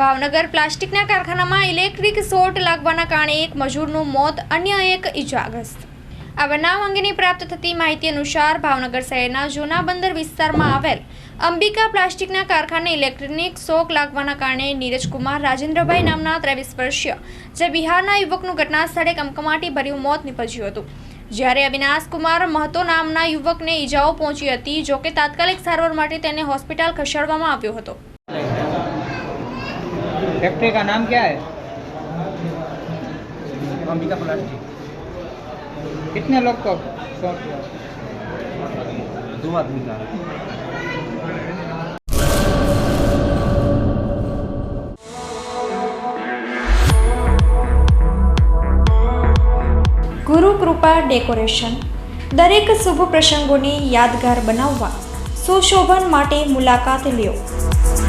ભાવનગર પ્લાસ્ટિકના કારખાનામાં electric short લાગવાના કારણે એક મજૂરનું મોત, અન્ય એક ઇજાગ્રસ્ત. આ બનાવ અંગેની પ્રાપ્ત થતી માહિતી અનુસાર ભાવનગર શહેરના જૂના બંદર વિસ્તારમાં આવેલ અંબિકા પ્લાસ્ટિકના કારખાને ઇલેક્ટ્રિક શોક લાગવાના કારણે નીરજકુમાર રાજેન્દ્રભાઈ નામના ત્રેવીસ વર્ષીય, જે બિહારના યુવકનું ઘટના સ્થળે કમકમાટી ભર્યું મોત નીપજ્યું હતું. જ્યારે અવિનાશકુમાર મહતો નામના યુવકને ઈજાઓ પહોંચી હતી, જોકે તાત્કાલિક સારવાર માટે તેને હોસ્પિટલ ખસેડવામાં આવ્યો હતો. फैक्ट्री का नाम क्या है अंबिका प्लास्टिक कितने लोग को शॉर्ट हुआ दो आदमी का ગુરુ કૃપા ડેકોરેશન દરેક શુભ પ્રસંગોને યાદગાર બનાવવા સુશોભન માટે મુલાકાત લ્યો